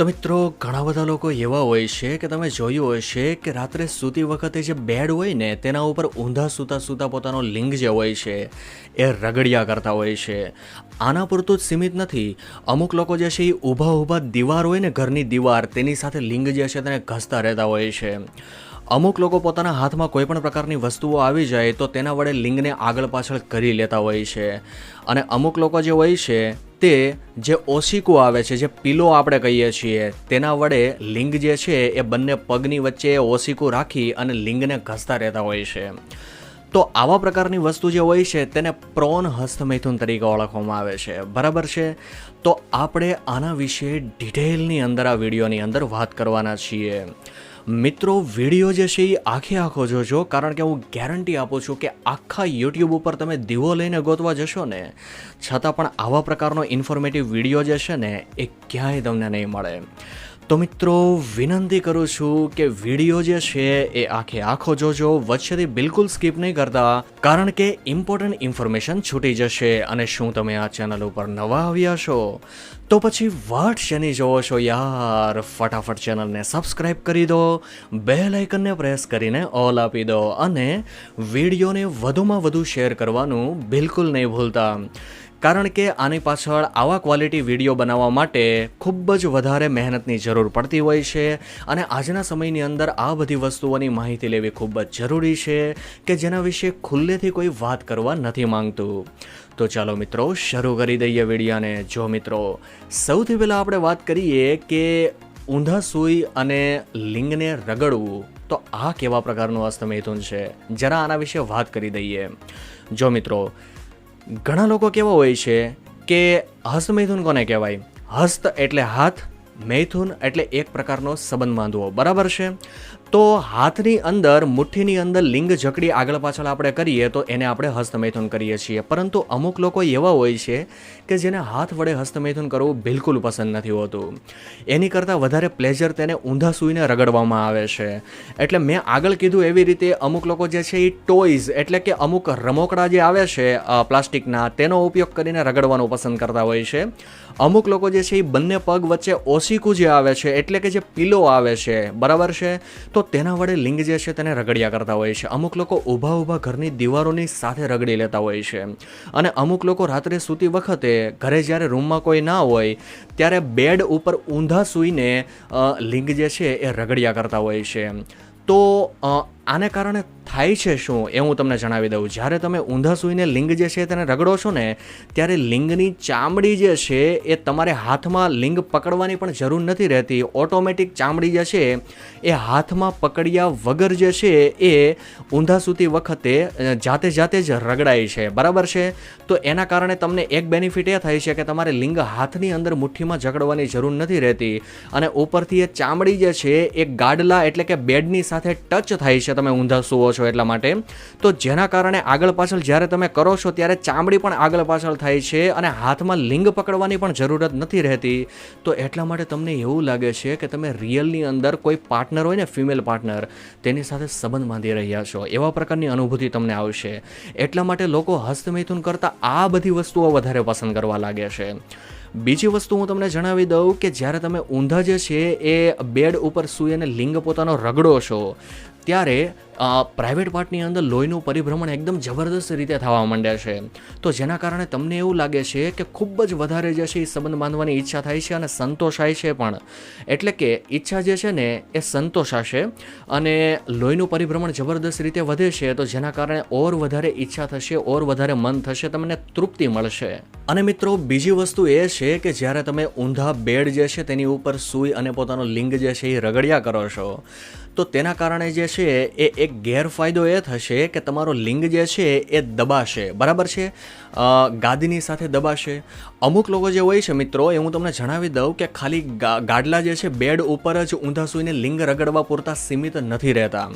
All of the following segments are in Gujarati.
તો મિત્રો, ઘણા બધા લોકો એવા હોય છે કે તમે જોયું હશે કે રાત્રે સૂતી વખતે જે બેડ હોય ને, તેના ઉપર ઊંધા સૂતા સૂતા પોતાનો લિંગ જે હોય છે, એ રગડિયા કરતા હોય છે. આના પૂરતું જ સીમિત નથી. અમુક લોકો જે છે એ ઊભા ઊભા દીવાર હોય ને, ઘરની દીવાર, તેની સાથે લિંગ જે છે, તેને ઘસતા રહેતા હોય છે. અમુક લોકો પોતાના હાથમાં કોઈ પણ પ્રકારની વસ્તુઓ આવી જાય તો તેના વડે લિંગને આગળ પાછળ કરી લેતા હોય છે. અને અમુક લોકો જે હોય છે, તે જે ઓશિકું આવે છે, જે પીલો આપણે કહીએ છીએ, તેના વડે લિંગ જે છે, એ બંને પગની વચ્ચે ઓશિકું રાખી અને લિંગને ઘસતા રહેતા હોય છે. તો આવા પ્રકારની વસ્તુ જે હોય છે, તેને પ્રોન હસ્તમૈથુન તરીકે ઓળખવામાં આવે છે. બરાબર છે? તો આપણે આના વિશે ડિટેલની અંદર, આ વિડીયોની અંદર વાત કરવાના છીએ. મિત્રો વીડિયો જે છે એ આખે આખો જોજો, કારણ કે હું ગેરંટી આપું છું કે આખા યુટ્યુબ ઉપર તમે દીવો લઈને ગોતવા જશો ને, છતાં પણ આવા પ્રકારનો ઇન્ફોર્મેટિવ વીડિયો જે છે ને, એ ક્યાંય તમને નહીં મળે. તો મિત્રો, વિનંતી કરું છું કે વીડિયો જે છે એ આખે આખો જોજો, વચ્ચેથી બિલકુલ સ્કીપ નહીં કરતા, કારણ કે ઇમ્પોર્ટન્ટ ઇન્ફોર્મેશન છૂટી જશે અને શું તમે આ ચેનલ ઉપર નવા આવ્યા છો? તો પછી વાટ શેની જોવો છો યાર? ફટાફટ ચેનલને સબસ્ક્રાઇબ કરી દો બે લાઇકનને પ્રેસ કરીને ઓલ આપી દો અને વિડીયોને વધુમાં વધુ શેર કરવાનું બિલકુલ નહીં ભૂલતા. કારણ કે આની પાછળ આવા ક્વોલિટી વીડિયો બનાવવા માટે ખૂબ જ વધારે મહેનતની જરૂર પડતી હોય છે અને આજના સમયની અંદર આ બધી વસ્તુઓની માહિતી લેવી ખૂબ જ જરૂરી છે કે જેના વિશે ખુલ્લેથી કોઈ વાત કરવા નથી માંગતું. તો ચાલો મિત્રો, શરૂ કરી દઈએ વિડીયાને. જો મિત્રો, સૌથી પહેલાં આપણે વાત કરીએ કે ઊંધા સૂઈ અને લિંગને રગડવું, તો આ કેવા પ્રકારનું અસ્તમેથુન છે? જરા આના વિશે વાત કરી દઈએ. જો મિત્રો ઘણા લોકો કેવા હોય છે કે હસ્તમૈથુન કોને કહેવાય? હસ્ત એટલે હાથ, મૈથુન એટલે એક પ્રકારનો સંબંધ બાંધવો. બરાબર છે? તો હાથની અંદર, મુઠ્ઠીની અંદર લિંગ જકડી આગળ પાછળ આપણે કરીએ તો એને આપણે હસ્તમૈથુન કરીએ છીએ. પરંતુ અમુક લોકો એવા હોય છે કે જેને હાથ વડે હસ્તમૈથુન કરવું બિલકુલ પસંદ નથી હોતું. એની કરતાં વધારે પ્લેઝર તેને ઊંધા સૂઈને રગડવામાં આવે છે. એટલે મેં આગળ કીધું એવી રીતે અમુક લોકો જે છે એ ટોયઝ એટલે કે અમુક રમોકડા જે આવે છે પ્લાસ્ટિકના, તેનો ઉપયોગ કરીને રગડવાનું પસંદ કરતા હોય છે. અમુક લોકો જે છે એ બંને પગ વચ્ચે ઓશીકું જે આવે છે, એટલે કે જે પીલો આવે છે, બરાબર છે? તો તેના વડે લિંગ જે છે તેને રગડિયા કરતા હોય છે. અમુક લોકો ઊભા ઊભા ઘરની દીવારોની સાથે રગડી લેતા હોય છે. અને અમુક લોકો રાત્રે સૂતી વખતે ઘરે જ્યારે રૂમમાં કોઈ ના હોય, ત્યારે બેડ ઉપર ઊંધા સૂઈને લિંગ જે છે એ રગડિયા કરતા હોય છે. તો આને કારણે થાય છે શું એ હું તમને જણાવી દઉં. જ્યારે તમે ઊંધા સૂઈને લિંગ જે છે તેને રગડો છો ને, ત્યારે લિંગની ચામડી જે છે એ તમારે હાથમાં લિંગ પકડવાની પણ જરૂર નથી રહેતી. ઓટોમેટિક ચામડી જે છે એ હાથમાં પકડ્યા વગર જે છે એ ઊંધા સૂતી વખતે જાતે જાતે જ રગડાય છે. બરાબર છે? તો એના કારણે તમને એક બેનિફિટ એ થાય છે કે તમારે લિંગ હાથની અંદર મુઠ્ઠીમાં જકડવાની જરૂર નથી રહેતી. અને ઉપરથી એ ચામડી જે છે એ ગાડલા એટલે કે બેડની સાથે ટચ થાય છે. તમે ઊંધા સૂવો છો એટલા માટે. તો જેના કારણે આગળ પાછળ જ્યારે તમે કરો છો ત્યારે ચામડી પણ આગળ પાછળ થાય છે અને હાથમાં લિંગ પકડવાની પણ જરૂરત નથી રહેતી. તો એટલા માટે તમને એવું લાગે છે કે તમે રિયલની અંદર કોઈ પાર્ટનર હોય ને, ફિમેલ પાર્ટનર, તેની સાથે સંબંધ બાંધી રહ્યા છો. એવા પ્રકારની અનુભૂતિ તમને આવશે. એટલા માટે લોકો હસ્તમૈથુન કરતાં આ બધી વસ્તુઓ વધારે પસંદ કરવા લાગે છે. બીજી વસ્તુ હું તમને જણાવી દઉં કે જ્યારે તમે ઊંધા જે છે એ બેડ ઉપર સૂઈ અને લિંગ પોતાનો રગડો છો ત્યારે પ્રાઇવેટ પાર્ટની અંદર લોહીનું પરિભ્રમણ એકદમ જબરદસ્ત રીતે થવા માંડે છે. તો જેના કારણે તમને એવું લાગે છે કે ખૂબ જ વધારે જે છે એ સંબંધ બાંધવાની ઈચ્છા થાય છે અને સંતોષાય છે પણ. એટલે કે ઈચ્છા જે છે ને એ સંતોષાશે અને લોહીનું પરિભ્રમણ જબરદસ્ત રીતે વધે છે તો જેના કારણે ઓર વધારે ઈચ્છા થશે, ઓર વધારે મન થશે, તમને તૃપ્તિ મળશે. અને મિત્રો, બીજી વસ્તુ એ છે કે જ્યારે તમે ઊંધા બેડ જે છે તેની ઉપર સૂઈ અને પોતાનો લિંગ જે છે એ રગડિયા કરો છો, તો તેના કારણે જે છે એ એક ગેરફાયદો એ થશે કે તમારો લિંગ જે છે એ દબાશે. બરાબર છે? ગાદીની સાથે દબાશે. અમુક લોકો જે હોય છે મિત્રો, એ હું તમને જણાવી દઉં કે ખાલી ગાડલા જે છે, બેડ ઉપર જ ઊંધા સૂઈને લિંગ રગડવા પૂરતા સીમિત નથી રહેતા.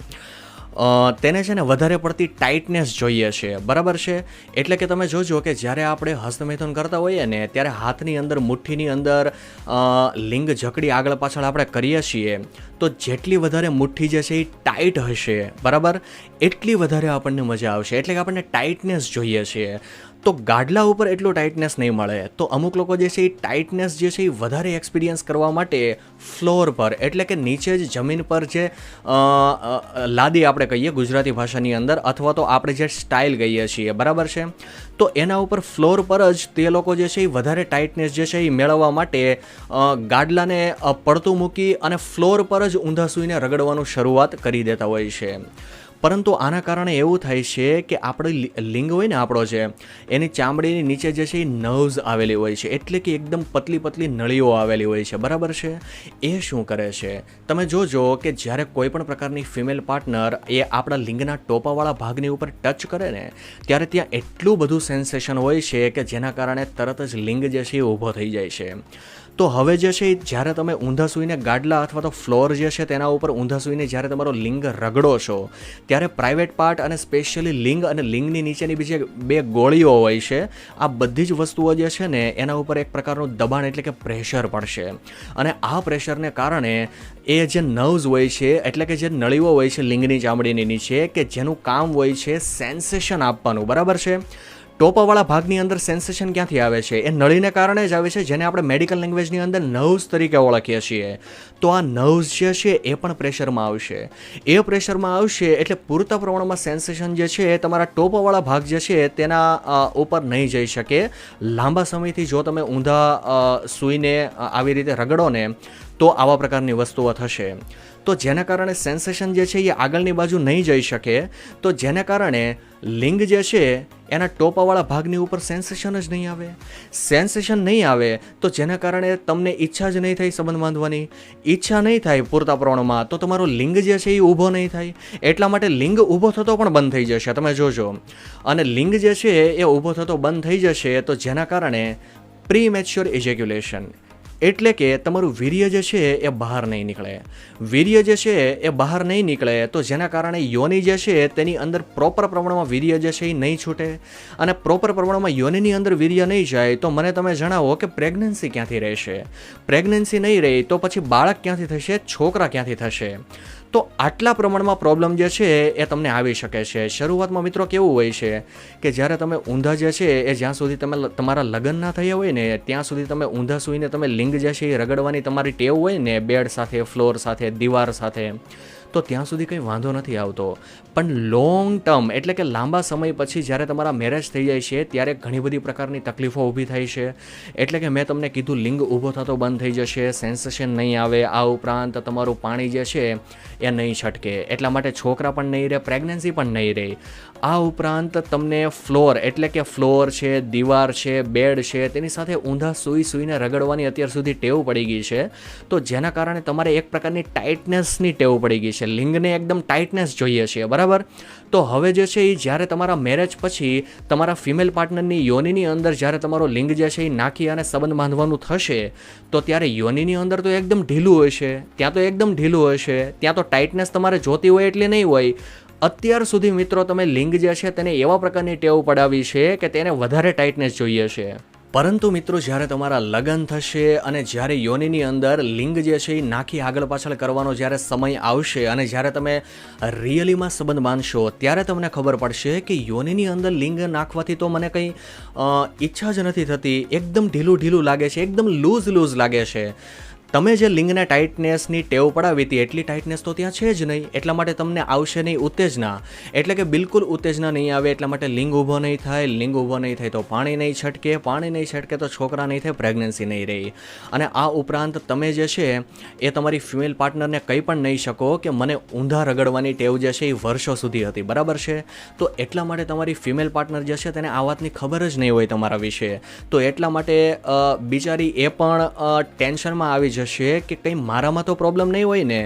તેને છે ને વધારે પડતી ટાઇટનેસ જોઈએ છે. બરાબર છે? એટલે કે તમે જોજો કે જ્યારે આપણે હસ્તમૈથુન કરતા હોઈએ ને, ત્યારે હાથની અંદર, મુઠ્ઠીની અંદર લિંગ જકડી આગળ પાછળ આપણે કરીએ છીએ, તો જેટલી વધારે મુઠ્ઠી જે છે એ ટાઈટ હશે. બરાબર? એટલી વધારે આપણને મજા આવશે. એટલે કે આપણને ટાઇટનેસ જોઈએ છે. તો ગાડલા ઉપર એટલું ટાઇટનેસ નહીં મળે. તો અમુક લોકો જે છે એ ટાઇટનેસ જે છે એ વધારે એક્સપિરિયન્સ કરવા માટે ફ્લોર પર, એટલે કે નીચે જ જમીન પર જે લાદી આપણે કહીએ ગુજરાતી ભાષાની અંદર, અથવા તો આપણે જે સ્ટાઇલ કહીએ છીએ. બરાબર છે? તો એના ઉપર ફ્લોર પર જ તે લોકો જે છે એ વધારે ટાઇટનેસ જે છે એ મેળવવા માટે ગાડલાને પડતું મૂકી અને ફ્લોર પર જ ઊંધા સૂઈને રગડવાનું શરૂઆત કરી દેતા હોય છે. પરંતુ આના કારણે એવું થાય છે કે આપણે લિંગ હોય ને આપણો છે એની ચામડીની નીચે જે છે એ નર્વ્સ આવેલી હોય છે. એટલે કે એકદમ પતલી પતલી નળીઓ આવેલી હોય છે. બરાબર છે? એ શું કરે છે? તમે જોજો કે જ્યારે કોઈ પણ પ્રકારની ફિમેલ પાર્ટનર એ આપણા લિંગના ટોપાવાળા ભાગની ઉપર ટચ કરે ને, ત્યારે ત્યાં એટલું બધું સેન્સેશન હોય છે કે જેના કારણે તરત જ લિંગ જે છે એ ઊભો થઈ જાય છે. તો હવે જે છે જ્યારે તમે ઊંધા સૂઈને ગાડલા અથવા તો ફ્લોર જે છે, તેના ઉપર ઊંધા સૂઈને જ્યારે તમારો લિંગ રગડો છો, ત્યારે પ્રાઇવેટ પાર્ટ અને સ્પેશિયલી લિંગ અને લિંગની નીચેની બીજી બે ગોળીઓ હોય છે, આ બધી જ વસ્તુઓ જે છે ને, એના ઉપર એક પ્રકારનું દબાણ એટલે કે પ્રેશર પડશે. અને આ પ્રેશરને કારણે એ જે નર્વ્સ હોય છે, એટલે કે જે નળીઓ હોય છે, લિંગની ચામડીની નીચે, કે જેનું કામ હોય છે સેન્સેશન આપવાનું. બરાબર છે? ટોપાવાળા ભાગની અંદર સેન્સેશન ક્યાંથી આવે છે? એ નળીને કારણે જ આવે છે, જેને આપણે મેડિકલ લેંગ્વેજની અંદર નર્વ્સ તરીકે ઓળખીએ છીએ. તો આ નર્વ્સ જે છે, એ પણ પ્રેશરમાં આવશે. એ પ્રેશરમાં આવશે એટલે પૂરતા પ્રમાણમાં સેન્સેશન જે છે, એ તમારા ટોપાવાળા ભાગ જે છે તેના ઉપર નહીં જઈ શકે. લાંબા સમયથી જો તમે ઊંધા સૂઈને આવી રીતે રગડો ને, તો આવા પ્રકારની વસ્તુઓ થશે. તો જેના કારણે સેન્સેશન જે છે એ આગળની બાજુ નહીં જઈ શકે, તો જેના કારણે લિંગ જે છે એના ટોપાવાળા ભાગની ઉપર સેન્સેશન જ નહીં આવે. સેન્સેશન નહીં આવે તો જેના કારણે તમને ઈચ્છા જ નહીં થાય સંબંધ બાંધવાની. ઈચ્છા નહીં થાય પૂરતા પ્રમાણમાં તો તમારો લિંગ જે છે એ ઊભો નહીં થાય. એટલા માટે લિંગ ઊભો થતો પણ બંધ થઈ જશે, તમે જોજો. અને લિંગ જે છે એ ઊભો થતો બંધ થઈ જશે તો જેના કારણે પ્રી મેચ્યોર ઇજેક્યુલેશન એટલે કે તમારું વીર્ય જે છે એ બહાર નહીં નીકળે. વીર્ય જે છે એ બહાર નહીં નીકળે તો જેના કારણે યોની જે છે તેની અંદર પ્રોપર પ્રમાણમાં વીર્ય જે છે એ નહીં છૂટે. અને પ્રોપર પ્રમાણમાં યોનિની અંદર વીર્ય નહીં જાય તો મને તમે જણાવો કે પ્રેગ્નન્સી ક્યાંથી રહેશે? પ્રેગ્નન્સી નહીં રહે તો પછી બાળક ક્યાંથી થશે? છોકરા ક્યાંથી થશે? તો આટલા પ્રમાણમાં પ્રોબ્લેમ જે છે એ તમને આવી શકે છે. શરૂઆતમાં મિત્રો કેવું હોય છે કે જ્યારે તમે ઊંધા જે છે એ જ્યાં સુધી તમે તમારા લગ્ન ના થયા હોય ને, ત્યાં સુધી તમે ઊંધા સૂઈને તમે લિંગ જે છે એ રગડવાની તમારી ટેવ હોય ને, બેડ સાથે, ફ્લોર સાથે, દીવાર સાથે તો ત્યાં સુધી કંઈ વાંધો નથી આવતો. પણ લોંગ ટર્મ એટલે કે લાંબા સમય પછી જ્યારે તમારા મેરેજ થઈ જાય છે, ત્યારે ઘણી બધી પ્રકારની તકલીફો ઊભી થાય છે. એટલે કે મેં તમને કીધું લિંગ ઊભો થતો બંધ થઈ જશે સેન્સેશન નહીં આવે, આ ઉપરાંત તમારું પાણી જે છે એ નહીં છટકે. એટલા માટે છોકરા પણ નહીં રહે પ્રેગ્નન્સી પણ નહીં રહે. આ ઉપરાંત તમને ફ્લોર એટલે કે ફ્લોર છે, દીવાર છે બેડ છે, તેની સાથે ઊંધા સૂઈ સૂઈને રગડવાની અત્યાર સુધી ટેવ પડી ગઈ છે. તો જેના કારણે તમારે એક પ્રકારની ટાઇટનેસની ટેવ પડી ગઈ છે. લિંગને એકદમ ટાઇટનેસ જોઈએ છીએ બરાબર? તો હવે જે છે એ જ્યારે તમારા મેરેજ પછી તમારા ફિમેલ પાર્ટનરની યોનિની અંદર જ્યારે તમારો લિંગ જે છે એ નાખી અને સંબંધ બાંધવાનું થશે, તો ત્યારે યોનિની અંદર તો એકદમ ઢીલું હોય છે, ત્યાં તો એકદમ ઢીલું હોય છે, ત્યાં તો ટાઇટનેસ તમારે જોતી હોય એટલી નહીં હોય. અત્યાર સુધી મિત્રો તમે લિંગ જે છે તેને એવા પ્રકારની ટેવ પડાવી છે કે તેને વધારે ટાઇટનેસ જોઈએ છે. પરંતુ મિત્રો, જ્યારે તમારા લગ્ન થશે અને જ્યારે યોનિની અંદર લિંગ જે છે એ નાખી આગળ પાછળ કરવાનો જ્યારે સમય આવશે અને જ્યારે તમે રિયલીમાં સંબંધ માનશો, ત્યારે તમને ખબર પડશે કે યોનિની અંદર લિંગ નાખવાથી તો મને કંઈ ઈચ્છા જ નથી થતી. એકદમ ઢીલું ઢીલું લાગે છે, એકદમ લૂઝ લૂઝ લાગે છે. તમે જે લિંગને ટાઇટનેસની ટેવ પડાવી હતી, એટલી ટાઇટનેસ તો ત્યાં છે જ નહીં. એટલા માટે તમને આવશે નહીં ઉત્તેજના. એટલે કે બિલકુલ ઉત્તેજના નહીં આવે, એટલા માટે લિંગ ઊભો નહીં થાય. લિંગ ઊભો નહીં થાય તો પાણી નહીં છટકે. પાણી નહીં છટકે તો છોકરા નહીં થાય પ્રેગ્નન્સી નહીં રહી. અને આ ઉપરાંત તમે જે છે, એ તમારી ફિમેલ પાર્ટનરને કંઈ પણ નહીં શકો કે મને ઊંધા રગડવાની ટેવ જે છે એ વર્ષો સુધી હતી. બરાબર છે? તો એટલા માટે તમારી ફિમેલ પાર્ટનર જે છે તેને આ વાતની ખબર જ નહીં હોય તમારા વિશે. તો એટલા માટે બિચારી એ પણ ટેન્શનમાં આવી જશે. કે કંઈ મારામાં તો પ્રોબ્લેમ નહીં હોય ને?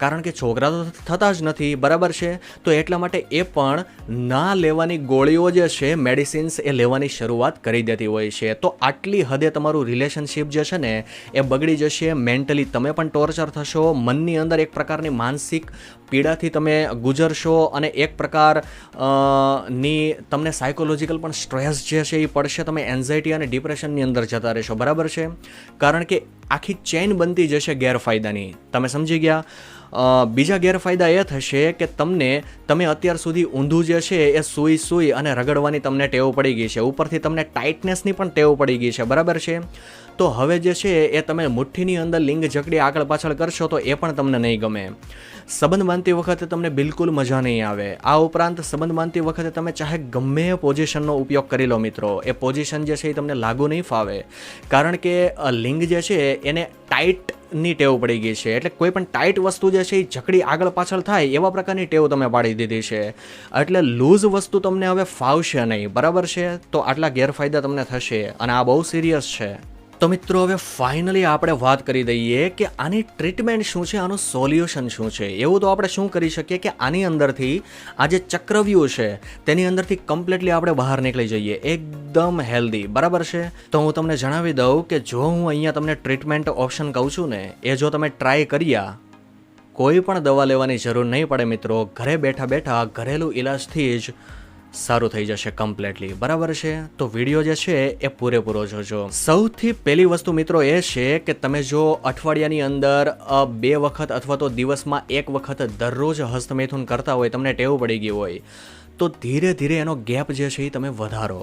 કારણ કે છોકરા તો થતા જ નથી, બરાબર છે? તો એટલા માટે એ પણ ના લેવાની ગોળીઓ જે છે મેડિસિન્સ એ લેવાની શરૂઆત કરી દેતી હોય છે. તો આટલી હદે તમારું રિલેશનશિપ જે છે ને, એ બગડી જશે. મેન્ટલી તમે પણ ટોર્ચર થશો. મનની અંદર એક પ્રકારની માનસિક પીડાથી તમે ગુજરશો અને એક પ્રકારની તમને સાયકોલોજીકલ પણ સ્ટ્રેસ જે છે એ પડશે, તમે એન્ઝાયટી અને ડિપ્રેશનની અંદર જતા રહેશો. બરાબર છે? કારણ કે આખી ચેઇન બનતી જશે ગેરફાયદાની. તમે સમજી ગયા? બીજા ગેરફાયદા એ થશે કે તમને, તમે અત્યાર સુધી ઊંધું જે છે એ સૂઈ સૂઈ અને રગડવાની તમને ટેવ પડી ગઈ છે. ઉપરથી તમને ટાઇટનેસની પણ ટેવ પડી ગઈ છે. બરાબર છે? તો હવે જે છે એ તમે મુઠ્ઠીની અંદર લિંગ જકડી આગળ પાછળ કરશો તો એ પણ તમને નહીં ગમે. સંબંધ બાંધતી વખતે તમને બિલકુલ મજા નહીં આવે. આ ઉપરાંત સંબંધ બાંધતી વખતે તમે ચાહે ગમે એ પોઝિશનનો ઉપયોગ કરી લો મિત્રો. એ પોઝિશન જે છે એ તમને લાગુ નહીં ફાવે. કારણ કે લિંગ જે છે એને ટાઈટની ટેવ પડી ગઈ છે. એટલે કોઈ પણ ટાઈટ વસ્તુ જે છે એ જકડી આગળ પાછળ થાય એવા પ્રકારની ટેવ તમે પાડી દીધી છે. એટલે લૂઝ વસ્તુ તમને હવે ફાવશે નહીં. બરાબર છે? તો આટલા ગેરફાયદા તમને થશે અને આ બહુ સિરિયસ છે. તો મિત્રો, હવે ફાઇનલી આપણે વાત કરી દઈએ કે આની ટ્રીટમેન્ટ શું છે, આનું સોલ્યુશન શું છે. એવું તો આપણે શું કરી શકીએ કે આની અંદરથી આ જે ચક્રવ્યૂહ છે, તેની અંદરથી કમ્પ્લીટલી આપણે બહાર નીકળી જઈએ. એકદમ હેલ્ધી બરાબર છે? તો હું તમને જણાવી દઉં કે જો હું અહીંયા તમને ટ્રીટમેન્ટ ઓપ્શન કહું છું ને, એ જો તમે ટ્રાય કર્યા, કોઈ પણ દવા લેવાની જરૂર નહીં પડે મિત્રો. ઘરે બેઠા બેઠા ઘરેલું ઇલાજથી જ સારું થઈ જશે કમ્પ્લીટલી બરાબર છે? તો વીડિયો જે છે એ પૂરેપૂરો જોજો. સૌથી પહેલી વસ્તુ મિત્રો એ છે કે તમે જો અઠવાડિયાની અંદર બે વખત અથવા તો દિવસમાં એક વખત દરરોજ હસ્તમૈથુન કરતા હોય, તમને ટેવ પડી ગઈ હોય, તો ધીરે ધીરે એનો ગેપ જે છે એ તમે વધારો.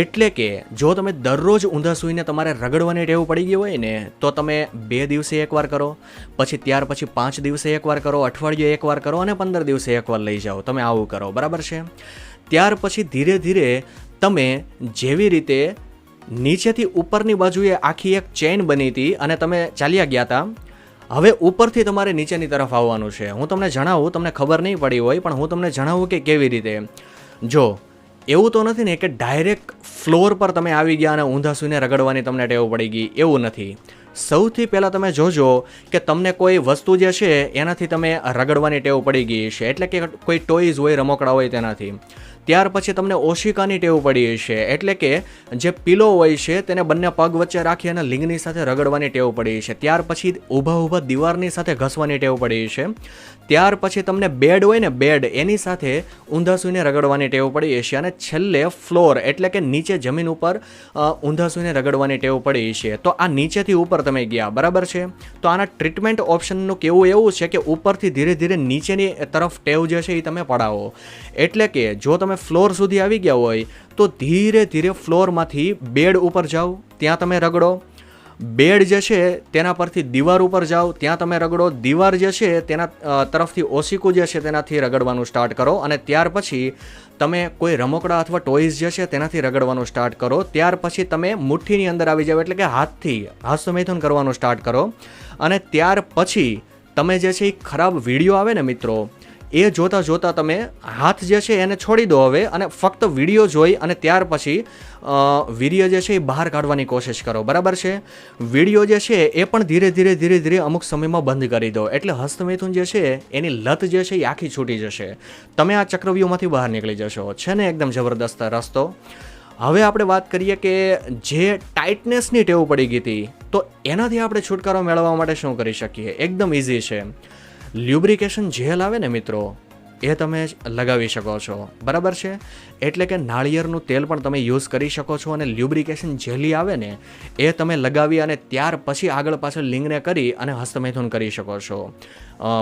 એટલે કે જો તમે દરરોજ ઊંધા સૂઈને તમારે રગડવાની ટેવ પડી ગઈ હોય ને, તો તમે બે દિવસે એકવાર કરો, પછી ત્યાર પછી પાંચ દિવસે એકવાર કરો, અઠવાડિયે એકવાર કરો અને પંદર દિવસે એકવાર લઈ જાઓ. તમે આવું કરો. બરાબર છે? ત્યાર પછી ધીરે ધીરે તમે જેવી રીતે નીચેથી ઉપરની બાજુએ આખી એક ચેઇન બની હતી અને તમે ચાલ્યા ગયા હતા હવે ઉપરથી તમારે નીચેની તરફ આવવાનું છે. હું તમને જણાવું, તમને ખબર નહીં પડી હોય, પણ હું તમને જણાવું કે કેવી રીતે. જો, એવું તો નથી ને કે ડાયરેક્ટ ફ્લોર પર તમે આવી ગયા અને ઊંધા સુઈને રગડવાની તમને ટેવ પડી ગઈ. એવું નથી. સૌથી પહેલાં તમે જોજો કે તમને કોઈ વસ્તુ જે છે, એનાથી તમે રગડવાની ટેવ પડી ગઈ છે. એટલે કે કોઈ ટોયઝ હોય, રમકડા હોય તેનાથી. ત્યાર પછી તમને ઓશિકાની ટેવ પડી હશે. એટલે કે જે પીલો હોય છે, તેને બંને પગ વચ્ચે રાખી અને લિંગની સાથે રગડવાની ટેવ પડી છે ત્યાર પછી ઊભા ઊભા દીવારની સાથે ઘસવાની ટેવ પડી છે ત્યાર પછી તમને બેડ હોય ને, બેડ, એની સાથે ઊંધા સૂઈને રગડવાની ટેવ પડી છે અને છેલ્લે ફ્લોર, એટલે કે નીચે જમીન ઉપર ઊંધા સૂઈને રગડવાની ટેવ પડી છે તો આ નીચેથી ઉપર તમે ગયા, બરાબર છે? તો આના ટ્રીટમેન્ટ ઓપ્શનનું કેવું એવું છે કે ઉપરથી ધીરે ધીરે નીચેની તરફ ટેવ જે છે એ તમે પડાવો. એટલે કે જો તમે ફ્લોર સુધી આવી ગયા હોય, તો ધીરે ધીરે ફ્લોરમાંથી બેડ ઉપર જાઓ, ત્યાં તમે રગડો. બેડ જે છે, તેના પરથી દીવાર ઉપર જાઓ, ત્યાં તમે રગડો. દીવાર જે છે, તેના તરફથી ઓશિકું જે છે, તેનાથી રગડવાનું સ્ટાર્ટ કરો અને ત્યાર પછી તમે કોઈ રમકડા અથવા ટોયઝ જે છે, તેનાથી રગડવાનું સ્ટાર્ટ કરો. ત્યાર પછી તમે મુઠ્ઠીની અંદર આવી જાઓ, એટલે કે હાથથી હાસ્યમૈથુન કરવાનું સ્ટાર્ટ કરો. અને ત્યાર પછી તમે જે છે, એ ખરાબ વીડિયો આવે ને મિત્રો એ જોતાં જોતાં તમે હાથ જે છે એને છોડી દો હવે અને ફક્ત વીડિયો જોઈ અને ત્યાર પછી વીર્ય જે છે એ બહાર કાઢવાની કોશિશ કરો. બરાબર છે? વીડિયો જે છે એ પણ ધીરે ધીરે ધીરે ધીરે અમુક સમયમાં બંધ કરી દો. એટલે હસ્તમૈથુન જે છે એની લત જે છે એ આખી છૂટી જશે. તમે આ ચક્રવ્યૂહમાંથી બહાર નીકળી જશો. છે ને એકદમ જબરદસ્ત રસ્તો? હવે આપણે વાત કરીએ કે જે ટાઇટનેસની ટેવ પડી ગઈ હતી, તો એનાથી આપણે છુટકારો મેળવવા માટે શું કરી શકીએ? એકદમ ઇઝી છે. લ્યુબ્રિકેશન જેલ આવે ને મિત્રો, એ તમે લગાવી શકો છો. બરાબર છે? એટલે કે નાળિયેરનું તેલ પણ તમે યુઝ કરી શકો છો અને લ્યુબ્રિકેશન જેલી આવે ને, એ તમે લગાવી અને ત્યાર પછી આગળ પાછળ લિંગને કરી અને હસ્તમૈથુન કરી શકો છો.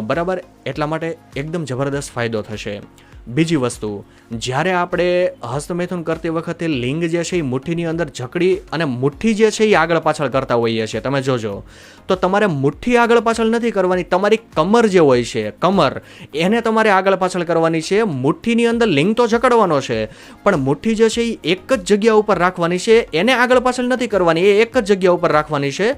બરાબર? એટલા માટે એકદમ જબરદસ્ત ફાયદો થશે. બીજી વસ્તુ, જ્યારે આપણે હસ્તમૈથુન કરતી વખતે લિંગ જે છે એ મુઠ્ઠીની અંદર જકડી અને મુઠ્ઠી જે છે એ આગળ પાછળ કરતા હોઈએ છીએ. તમે જોજો. તો તમારે મુઠ્ઠી આગળ પાછળ નથી કરવાની, તમારી કમર જે હોય છે, કમર, એને તમારે આગળ પાછળ કરવાની છે. મુઠ્ઠીની અંદર લિંગ તો જકડવાનો છે, પણ મુઠ્ઠી જે છે એ એક જ જગ્યા ઉપર રાખવાની છે, એને આગળ પાછળ નથી કરવાની, એ એક જ જગ્યા ઉપર રાખવાની છે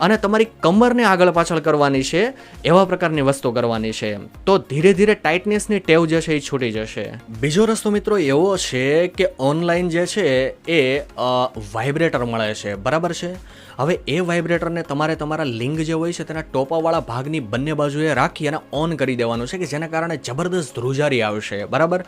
અને તમારી કમરને આગળ પાછળ કરવાની છે, એવા પ્રકારની વસ્તુ કરવાની છે. તો ધીરે ધીરે ટાઇટનેસની ટેવ જે છે એ છૂટી જશે. બીજો રસ્તો મિત્રો એવો છે કે ઓનલાઈન જે છે એ વાઇબ્રેટર મળે છે. બરાબર છે? હવે એ વાઇબ્રેટરને તમારે તમારા લિંગ જે હોય છે તેના ટોપાવાળા ભાગની બંને બાજુએ રાખી અને ઓન કરી દેવાનું છે કે જેના કારણે જબરદસ્ત ધ્રુજારી આવશે. બરાબર?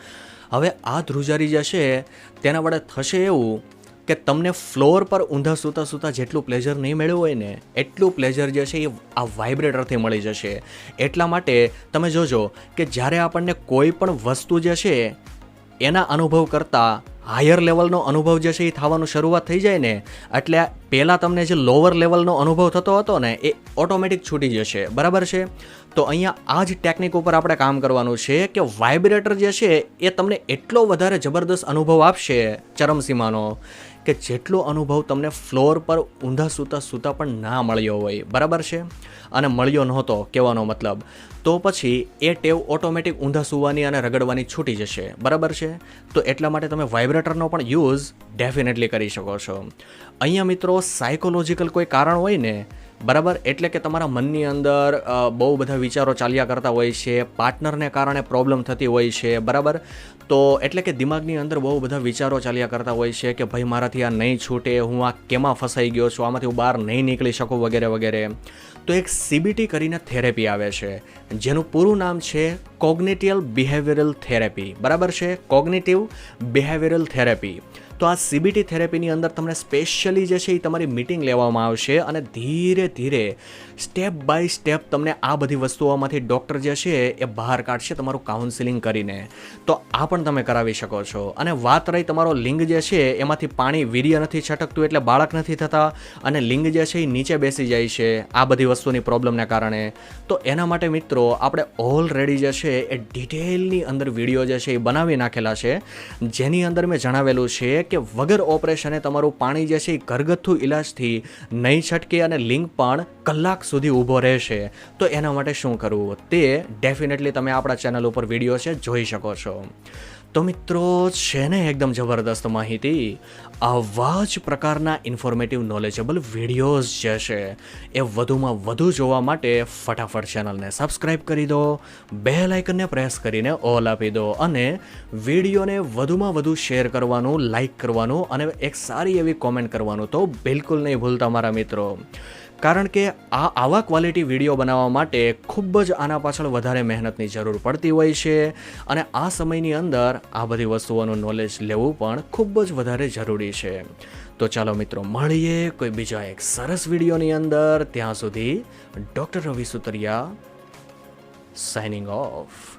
હવે આ ધ્રુજારી જે છે તેના વડે થશે એવું કે તમને ફ્લોર પર ઊંધા સૂતા સૂતા જેટલું પ્લેઝર નહીં મળ્યું હોય ને, એટલું પ્લેઝર જે છે એ આ વાઇબ્રેટરથી મળી જશે. એટલા માટે તમે જોજો કે જ્યારે આપણને કોઈ પણ વસ્તુ જે છે, એના અનુભવ કરતાં હાયર લેવલનો અનુભવ જે છે એ થવાનું શરૂઆત થઈ જાય ને, એટલે પહેલાં તમને જે લોઅર લેવલનો અનુભવ થતો હતો ને, એ ઓટોમેટિક છૂટી જશે. બરાબર છે? તો અહીંયા આ જ ટેકનિક ઉપર આપણે કામ કરવાનું છે કે વાઇબ્રેટર જે છે એ તમને એટલો વધારે જબરદસ્ત અનુભવ આપશે ચરમસીમાનો. કે જેટલો અનુભવ તમને ફ્લોર પર ઊંધા સૂતા સૂતા પણ ના મળ્યો હોય, બરાબર છે? અને મળ્યો નહોતો, કહેવાનો મતલબ. તો પછી એ ટેવ ઓટોમેટિક ઊંધા સૂવાની અને રગડવાની છૂટી જશે, બરાબર છે? તો એટલા માટે તમે વાઇબ્રેટરનો પણ યુઝ ડેફિનેટલી કરી શકો છો. અહીંયા મિત્રો, સાયકોલોજીકલ કોઈ કારણ હોય ને બરાબર? એટલે કે તમારા મનની અંદર બહુ બધા વિચારો ચાલ્યા કરતા હોય છે, પાર્ટનરને કારણે પ્રોબ્લેમ થતી હોય છે, બરાબર? તો એટલે કે દિમાગની અંદર બહુ બધા વિચારો ચાલ્યા કરતા હોય છે કે ભાઈ મારાથી આ નહીં છૂટે, હું આ કેમાં ફસાઈ ગયો છું, આમાંથી હું બહાર નહીં નીકળી શકું વગેરે વગેરે. તો એક સીબીટી કરીને થેરેપી આવે છે. જેનું પૂરું નામ છે કોગ્નેટિયલ બિહેવિયરલ થેરેપી. બરાબર છે? Cognitive behavioural therapy. તો આ સીબીટી થેરેપીની અંદર તમને સ્પેશિયલી જે છે એ તમારી મિટિંગ લેવામાં આવશે અને ધીરે ધીરે સ્ટેપ બાય સ્ટેપ તમને આ બધી વસ્તુઓમાંથી ડૉક્ટર જે છે એ બહાર કાઢશે તમારું કાઉન્સિલિંગ કરીને. તો આ પણ તમે કરાવી શકો છો. અને વાત રહી તમારો લિંગ જે છે એમાંથી પાણી વીર્ય નથી છટકતું એટલે બાળક નથી થતા અને લિંગ જે છે એ નીચે બેસી જાય છે. આ બધી વસ્તુની પ્રોબ્લમને કારણે. તો એના માટે મિત્રો આપણે ઓલરેડી જે છે એ ડિટેલની અંદર વીડિયો જે છે એ બનાવી નાખેલા છે. જેની અંદર મેં જણાવેલું છે કે વગર ઓપરેશને તમારું પાણી જે છે એ ઘરગથ્થુ ઇલાજથી નહીં છટકે અને લિંક પણ કલાક સુધી ઊભો રહેશે. તો એના માટે શું કરવું? તે ડેફિનેટલી તમે આપણા ચેનલ ઉપર વીડિયો છે, જોઈ શકો છો. તો મિત્રો, છે ને એકદમ જબરદસ્ત માહિતી. આવા જ પ્રકારના ઇન્ફોર્મેટિવ નોલેજેબલ વિડીયોઝ જે છે, એ વધુમાં વધુ જોવા માટે ફટાફટ ચેનલને સબસ્ક્રાઇબ કરી દો બે લાઇકનને પ્રેસ કરીને ઓલ આપી દો અને વિડીયોને વધુમાં વધુ શેર કરવાનું લાઇક કરવાનું અને એક સારી એવી કોમેન્ટ કરવાનું તો બિલકુલ નહીં ભૂલતા મારા મિત્રો. કારણ કે આ આવા ક્વોલિટી વીડિયો બનાવવા માટે ખૂબ જ આના પાછળ વધારે મહેનતની જરૂર પડતી હોય છે અને આ સમયની અંદર આ બધી વસ્તુઓનું નોલેજ લેવું પણ ખૂબ જ વધારે જરૂરી છે. તો ચાલો મિત્રો, મળીએ કોઈ બીજા એક સરસ વિડીયોની અંદર. ત્યાં સુધી doctor Ravi Sutariya signing off